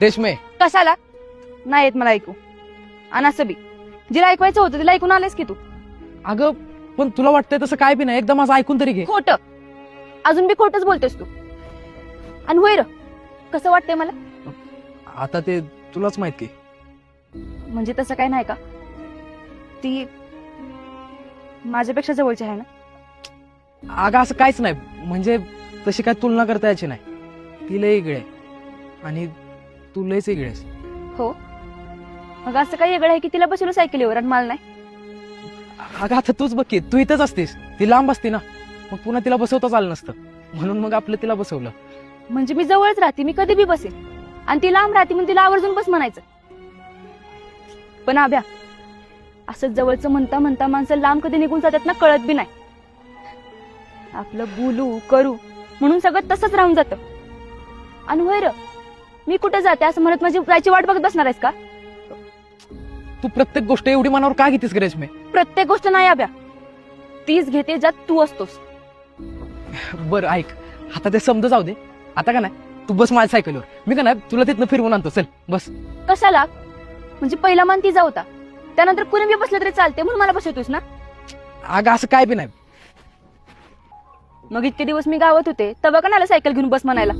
रेशमे. कशाला? नाही येत मला ऐकू. आणि असं बी. जिला ऐकवायचं होतं तिला ऐकून आलेस की तू? अगं पण तुला वाटतंय तसं काय बी नाही. एकदा माझं ऐकून तरी घे. खोट. अजून बी खोटच बोलतोस तू. आणि होय र कसं वाटतंय मला? आता ते तुलाच माहीत की. म्हणजे तसं काय नाही का? ती माझ्यापेक्षा जवळची आहे ना? अगं असं काहीच नाही. म्हणजे तशी काय तुलना करता यायची नाही. ती लय इकडे आणि तू लयच आहेस. हो. मग असं काही वेगळं आहे की तिला बसवलं सायकलीवर आणि मला नाही? अगं आता तूच बघ की तू इथंच असतीस. ती लांब असती ना. मग पुन्हा तिला बसवताच आलं नसतं. म्हणून मग आपलं तिला बसवलं. म्हणजे मी जवळच राहते मी कधी बी बसेन आणि ती लांब राहते म्हणून तिला आवर्जून बस म्हणायचं. पण आभ्या असं जवळचं म्हणता म्हणता माणसं लांब कधी निघून जातात ना कळत बी नाही. आपलं बोलू करू म्हणून सगळं तसंच राहून जातं. आणि होय र मी कुठे जाते असं म्हणत माझी जायची वाट बघत बसणार आहेस का? तू प्रत्येक गोष्ट एवढी मनावर का घेतीस ग रेशमे? प्रत्येक गोष्ट नाही आभ्या तीच घेते ज्यात तू असतोस. बरं ऐक. आता ते समजा जाऊ दे. आता का नाही? तू बस माझ्या सायकलवर. मी का नाही? तुला तिथनं फिरवून आणतो. चल बस. कशाला? म्हणजे पहिला मान तिचा होता. त्यानंतर कुणी बसलं तरी चालते म्हणून मला बसवतोस ना? अगं असं काय बी नाही. मग इतके दिवस मी गावात होते तेव्हा का नाही सायकल घेऊन बस म्हणायला?